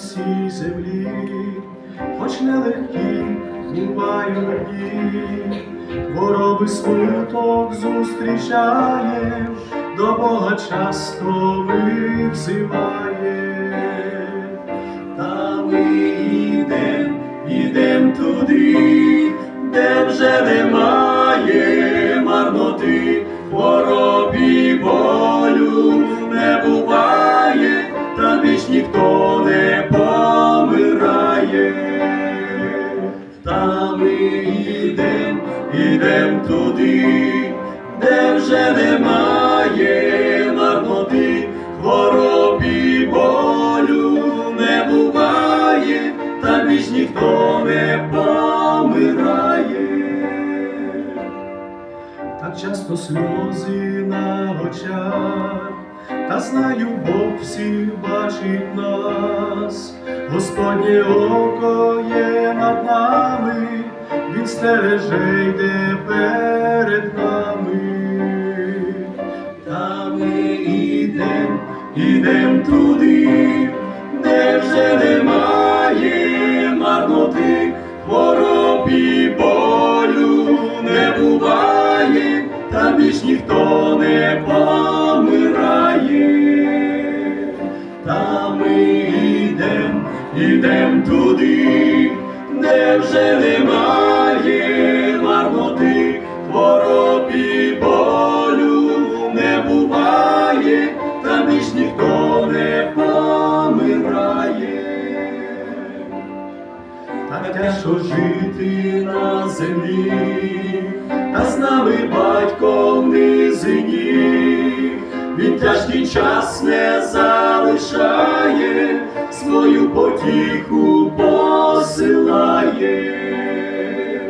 цій землі, хоч нелегкі бувають дні, хвороби смуток зустрічає, до Бога часто ми. Та ми йдем, йдем туди, де вже немає марноти, хворобі більш ніхто не помирає. Та ми йдем, йдем туди, де вже немає марноти, хворобі болю не буває, та більш ніхто не помирає. Так часто сльози на очах, та знаю, Бог всіх бачить нас, Господнє око є над нами, Він стереже йде перед нами. Та ми ідем, ідем туди, де вже немає марноти, хворобі болю не буває, та більш ніхто не помирає. Ідем, туди, де вже немає марноти, хворобі болю не буває, та більш ніхто не помирає. Так тяжко жити на землі, та з нами батько в низині, він тяжкий час не посилає.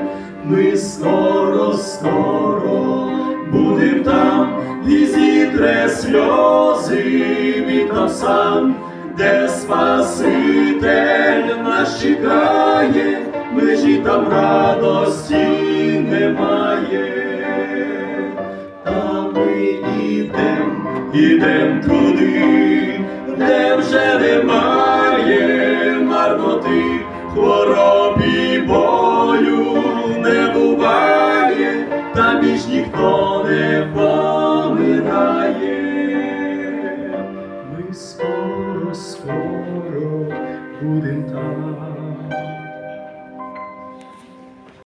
Ми скоро, скоро будем там, і зітре сльози він там сам, де Спаситель нас чекає, межі там радості немає. Та ми ідем, ідем туди, 걸어 부된다.